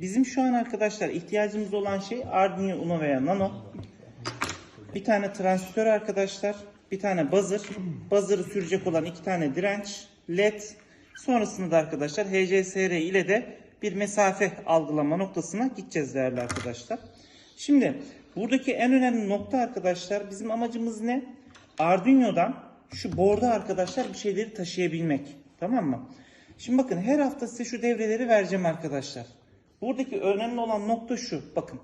Bizim şu an arkadaşlar ihtiyacımız olan şey Arduino Uno veya Nano. Bir tane transistör arkadaşlar. Bir tane buzzer. Buzzer'ı sürecek olan iki tane direnç. LED. Sonrasında da arkadaşlar HCSR ile de bir mesafe algılama noktasına gideceğiz değerli arkadaşlar. Şimdi buradaki en önemli nokta arkadaşlar bizim amacımız ne? Arduino'dan şu board'a arkadaşlar bir şeyleri taşıyabilmek. Tamam mı? Şimdi bakın her hafta size şu devreleri vereceğim arkadaşlar. Buradaki önemli olan nokta şu. Bakın.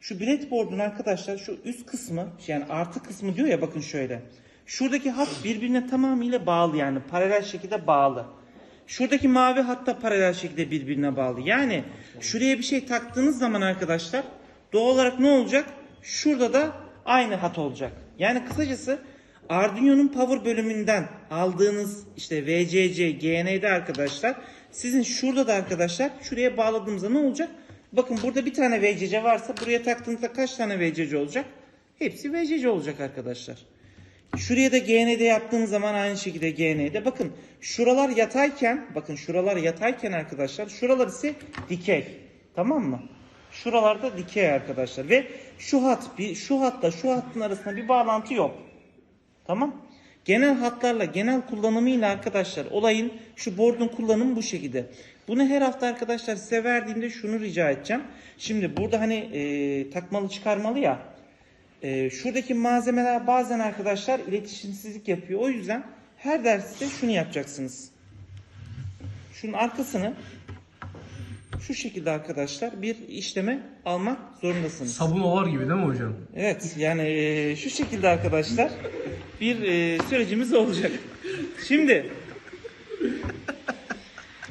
Şu breadboard'un arkadaşlar şu üst kısmı yani artı kısmı diyor ya bakın şöyle. Şuradaki hat birbirine tamamıyla bağlı yani paralel şekilde bağlı. Şuradaki mavi hat da paralel şekilde birbirine bağlı. Yani şuraya bir şey taktığınız zaman arkadaşlar doğal olarak ne olacak? Şurada da aynı hat olacak. Yani kısacası Arduino'nun power bölümünden aldığınız işte VCC, GND arkadaşlar sizin şurada da arkadaşlar şuraya bağladığımızda ne olacak? Bakın burada bir tane VCC varsa buraya taktığınızda kaç tane VCC olacak? Hepsi VCC olacak arkadaşlar. Şuraya da GND yaptığınız zaman aynı şekilde GND. Bakın şuralar yatayken, bakın şuralar yatayken arkadaşlar, şuralar ise dikey. Tamam mı? Şuralarda dikey arkadaşlar ve şu hat bir şu hatla şu hattın arasında bir bağlantı yok. Tamam? Genel hatlarla, genel kullanımıyla arkadaşlar olayın şu board'un kullanımı bu şekilde. Bunu her hafta arkadaşlar size verdiğimde şunu rica edeceğim. Şimdi burada hani e, takmalı çıkarmalı ya. e, şuradaki malzemeler bazen arkadaşlar iletişimsizlik yapıyor. O yüzden her derste şunu yapacaksınız. Şunun arkasını şu şekilde arkadaşlar bir işleme almak zorundasınız. Sabun ovar gibi değil mi hocam? Evet yani e, şu şekilde arkadaşlar bir e, sürecimiz olacak. Şimdi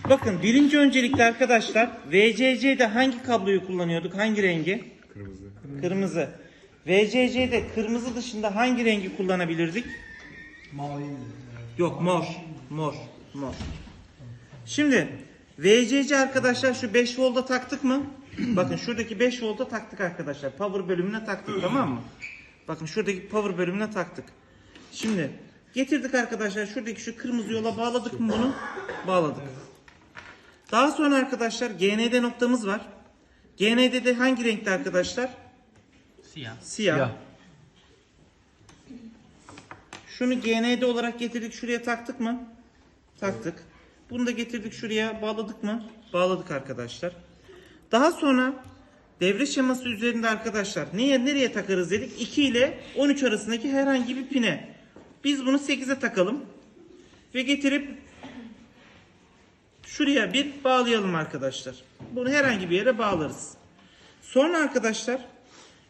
bakın birinci öncelikle arkadaşlar VCC'de hangi kabloyu kullanıyorduk? Hangi rengi? Kırmızı. Kırmızı. VCC'de kırmızı dışında hangi rengi kullanabilirdik? Mavi. Yok mor. Mor. Mor. Şimdi VCC arkadaşlar şu 5 volta taktık mı? Bakın şuradaki 5 volta taktık arkadaşlar. Power bölümüne taktık tamam mı? Bakın şuradaki power bölümüne taktık. Şimdi getirdik arkadaşlar şuradaki şu kırmızı yola bağladık mı bunu? Bağladık. Daha sonra arkadaşlar GND noktamız var. GND'de hangi renkte arkadaşlar? Siyah. Siyah. Ya. Şunu GND olarak getirdik şuraya taktık mı? Taktık. Bunu da getirdik şuraya bağladık mı? Bağladık arkadaşlar. Daha sonra devre şeması üzerinde arkadaşlar neye nereye takarız dedik? 2 ile 13 arasındaki herhangi bir pine. Biz bunu 8'e takalım. Ve getirip şuraya bir bağlayalım arkadaşlar. Bunu herhangi bir yere bağlarız. Sonra arkadaşlar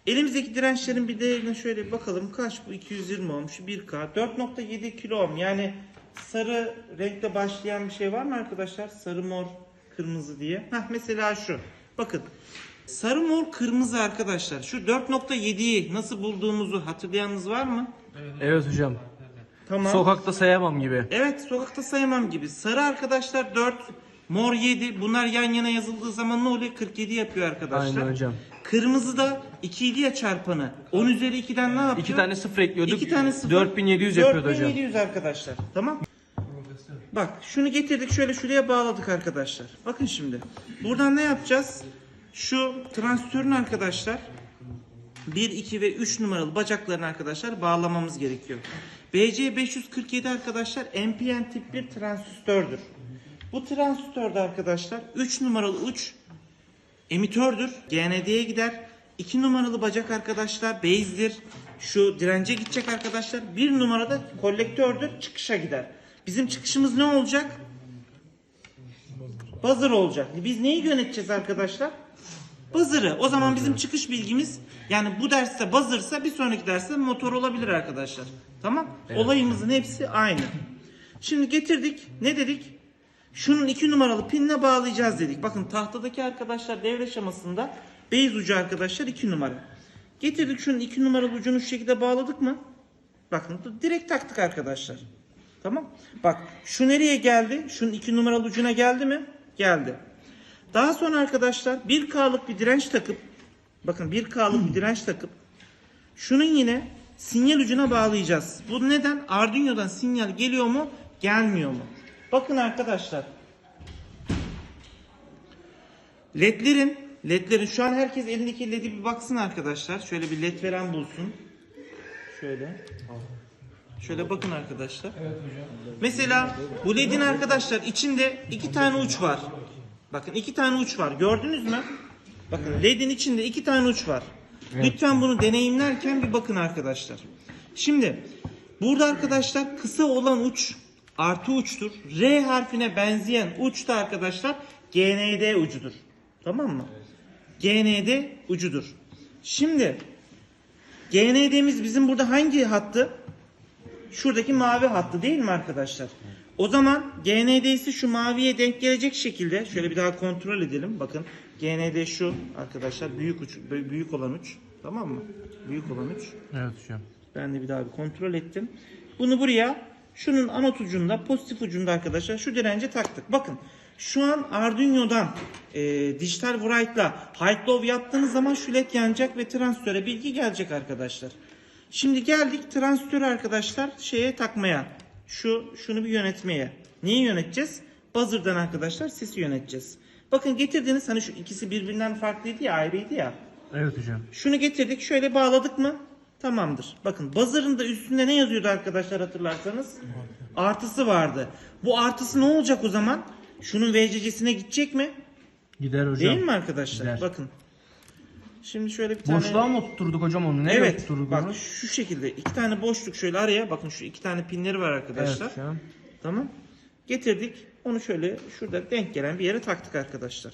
elimizdeki dirençlerin bir değerine şöyle bakalım. Kaç bu? 220 ohm. Şu 1K. 4.7 kilo ohm. Yani sarı renkte başlayan bir şey var mı arkadaşlar? Sarı mor kırmızı diye. Heh, mesela şu. Bakın. Sarı mor kırmızı arkadaşlar. Şu 4.7'yi nasıl bulduğumuzu hatırlayanınız var mı? Evet hocam. Tamam. Sokakta sayamam gibi. Evet sokakta sayamam gibi. Sarı arkadaşlar 4, mor 7. Bunlar yan yana yazıldığı zaman ne oluyor? 47 yapıyor arkadaşlar. Aynen hocam. Kırmızı da 2 ile çarpanı. 10 üzeri 2'den ne yapıyor? İki tane sıfır ekliyorduk. İki tane sıfır. 4700 yapıyordu hocam. 4700 arkadaşlar. Tamam. Bak şunu getirdik şöyle şuraya bağladık arkadaşlar. Bakın şimdi. Buradan ne yapacağız? Şu transistörün arkadaşlar 1, 2 ve 3 numaralı bacaklarını arkadaşlar bağlamamız gerekiyor. BC547 arkadaşlar NPN tip bir transistördür. Bu transistörde arkadaşlar 3 numaralı uç emitördür. GND'ye gider. 2 numaralı bacak arkadaşlar base'dir. Şu dirence gidecek arkadaşlar. 1 numarada kolektördür. Çıkışa gider. Bizim çıkışımız ne olacak? Buzzer olacak. Biz neyi yöneteceğiz arkadaşlar? Buzzer'ı. O zaman bizim çıkış bilgimiz yani bu derste buzzer'sa bir sonraki derste motor olabilir arkadaşlar. Tamam? Olayımızın hepsi aynı. Şimdi getirdik. Ne dedik? Şunun iki numaralı pinle bağlayacağız dedik. Bakın tahtadaki arkadaşlar devre şemasında beyaz ucu arkadaşlar iki numara. Getirdik şunun iki numaralı ucunu şu şekilde bağladık mı? Bakın direkt taktık arkadaşlar. Tamam. Bak şu nereye geldi? Şunun iki numaralı ucuna geldi mi? Geldi. Daha sonra arkadaşlar 1K'lık bir direnç takıp bakın 1K'lık bir direnç takıp şunun yine sinyal ucuna bağlayacağız. Bu neden? Arduino'dan sinyal geliyor mu? Gelmiyor mu? Bakın arkadaşlar. LED'lerin ledlerin şu an herkes elindeki ledi bir baksın arkadaşlar. Şöyle bir led veren bulsun. Şöyle. Şöyle bakın arkadaşlar. Mesela bu ledin arkadaşlar içinde iki tane uç var. Bakın iki tane uç var. Gördünüz mü? Bakın ledin içinde iki tane uç var. Lütfen bunu deneyimlerken bir bakın arkadaşlar. Şimdi burada arkadaşlar kısa olan uç artı uçtur. R harfine benzeyen uç da arkadaşlar GND ucudur. Tamam mı? GND ucudur. Şimdi GND'miz bizim burada hangi hattı? Şuradaki mavi hattı değil mi arkadaşlar? O zaman GND ise şu maviye denk gelecek şekilde şöyle bir daha kontrol edelim. Bakın GND şu arkadaşlar büyük uç büyük olan uç. Tamam mı? Büyük olan uç. Evet hocam. Ben de bir daha bir kontrol ettim. Bunu buraya şunun anot ucunda pozitif ucunda arkadaşlar şu dirence taktık. Bakın şu an Arduino'dan e, dijital Write'la Height Low yaptığınız zaman şu led yanacak ve transistöre bilgi gelecek arkadaşlar. Şimdi geldik transistörü arkadaşlar şeye takmaya. Şu şunu bir yönetmeye. Neyi yöneteceğiz? Buzzer'dan arkadaşlar sesi yöneteceğiz. Bakın getirdiğiniz hani şu ikisi birbirinden farklıydı ya ayrıydı ya. Evet hocam. Şunu getirdik şöyle bağladık mı? Tamamdır. Bakın buzzer'ın da üstünde ne yazıyordu arkadaşlar hatırlarsanız? Artısı vardı. Bu artısı ne olacak o zaman? Şunun VCC'sine gidecek mi? Gider hocam. Değil mi arkadaşlar? Gider. Bakın. Şimdi şöyle bir tane... Boşluğa mı oturturduk hocam onu? Nereye Evet. oturturduk Bak onu? şu şekilde iki tane boşluk şöyle araya bakın şu iki tane pinleri var arkadaşlar. Evet. Tamam. Getirdik. Onu şöyle şurada denk gelen bir yere taktık arkadaşlar.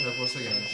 Agora seguimos.